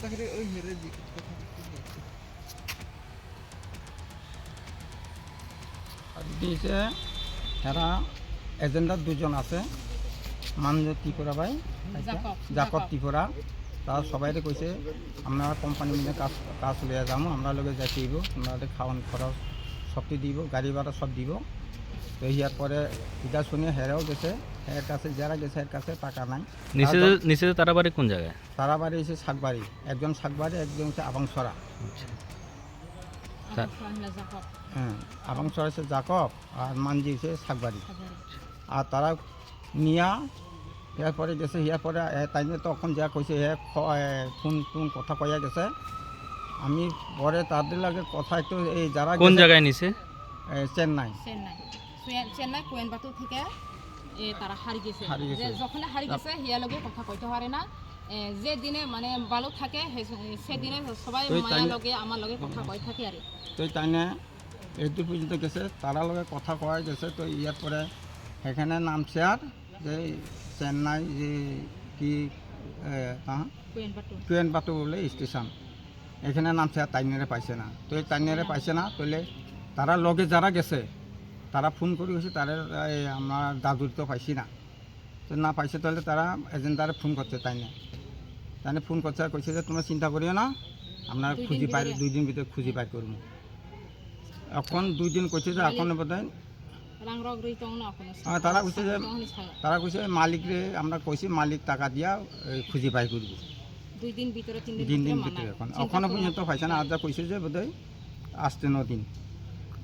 তাহলে ওই হেরে দিকে দিয়েছে এরা এজেন্ডার দুজন আছে মানজ ত্রিপুরা ভাই জাকব। ত্রিপুরা তারা সবাই কইছে আমরা কোম্পানি মিলে কাজ কাজ লিয়ে যাব আমরা লগে যাইতে দিব আপনাদের খাওয়ান খরচ সবটি দিব গাড়ি ভাড়া সব দিব। তো ইয়ার পরে এটা শুনে হেরাও গেছে। এর কাছে যারা গেছে এর কাছে টাকা নাই। নিচে তারা- নিচে তারা বাড়ি কোন জায়গায়? তারা বাড়ি এসে শাকবাড়ি একজন শাকবাড়ি একজন হচ্ছে আবাংসরা। হ্যাঁ আবাংসরা হচ্ছে জাকব আর মানজি হচ্ছে শাকবাড়ি আর তারা নিয়া ইয়ার পরে গেছে ইয়ার পরে এ, তাই নিয়ে তখন যা কইছে হে ফোন ফোন কথা কইয়া গেছে। আমি পরে তাদের লাগে কথা একটু এই যারা কোন জায়গায় এ, চেন্নাই। চেন্নাই। চেন্নাই কোয়েম্বাটুর থেকে তারা হারি গেছে। যখন হারি গেছে হিয়া লগে কথা কইতে পারে না। যে দিনে মানে ভালো থাকে সেদিনে সবাই ওই মায়া টাইমে- লগে আমার লগে কথা কই থাকে আর তো তাই নিয়ে এইটো পর্যন্ত গেছে তারা লগে কথা কয়া গেছে তো ইয়ার পরে সেখানে নামছে আর যে চেন্নাই যে কি পাতো বলে স্টেশন এখানে নামছে আর তাইনেরে পাইছে না। তো এই তাইনেরে পাইছে না তাহলে তারা লগে যারা গেছে। তারা ফোন করে গেছে তারা এই আমরা দাদুর তো পাইছি না। তো না পাইছে তাহলে তারা এজেন্টারে ফোন করছে তাই তাইনে তাইনে ফোন করছে আর কইছে যে তোমরা চিন্তা করিও না আমরা দুই খুঁজি পাই দুই দিন ভিতরে খুঁজি পাই করব। এখন দুই দিন কইছে যে এখন বোধ হয় রাং না তারা কইছে যে- তারা কইছে মালিকরে আমরা কইছি মালিক টাকা দিয়া খুঁজি পাই করব। দুই দিন ভিতরে তিন দিন ভিতরে ভিতরে এখন। এখনও পর্যন্ত পাইছে না আর যা কইছে যে বোধহয় আসতে ন দিন।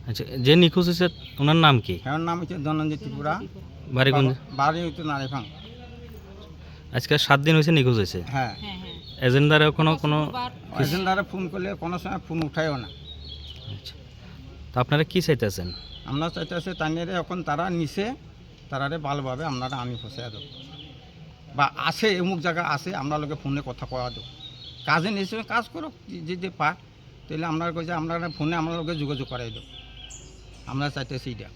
আচ্ছা যে নিখোঁজ হয়েছে ওনার নাম কি? হ্যাঁ নাম হচ্ছে ধনঞ্জয় ত্রিপুরা। বাড়ি কোন বাড়ি হচ্ছে নারেফাং। আজকে সাত দিন হয়েছে নিখোঁজ হয়েছে? হ্যাঁ। হ্যাঁ হ্যাঁ। এজেন্ডারে কোনো কোনো এজেন্ডারে ফোন করলে কোনো সময় ফোন উঠায়ও না। আচ্ছা। তো আপনারা কি চাইতেছেন? আমরা চাইতেছি তানিয়ারে এখন তারা নিছে তারারে ভালোভাবে আপনারা আনি ফসাই দেব। বা আসে অমুক জায়গা আসে আমরা লোকে ফোনে কথা কয়া দেব। কাজে নিশ্চয় কাজ করো যে যে পায় তাহলে আমরা কইছে আমরা ফোনে আমরা লোকে যোগাযোগ করাই দেব। আমরা চাইতেছি এটা।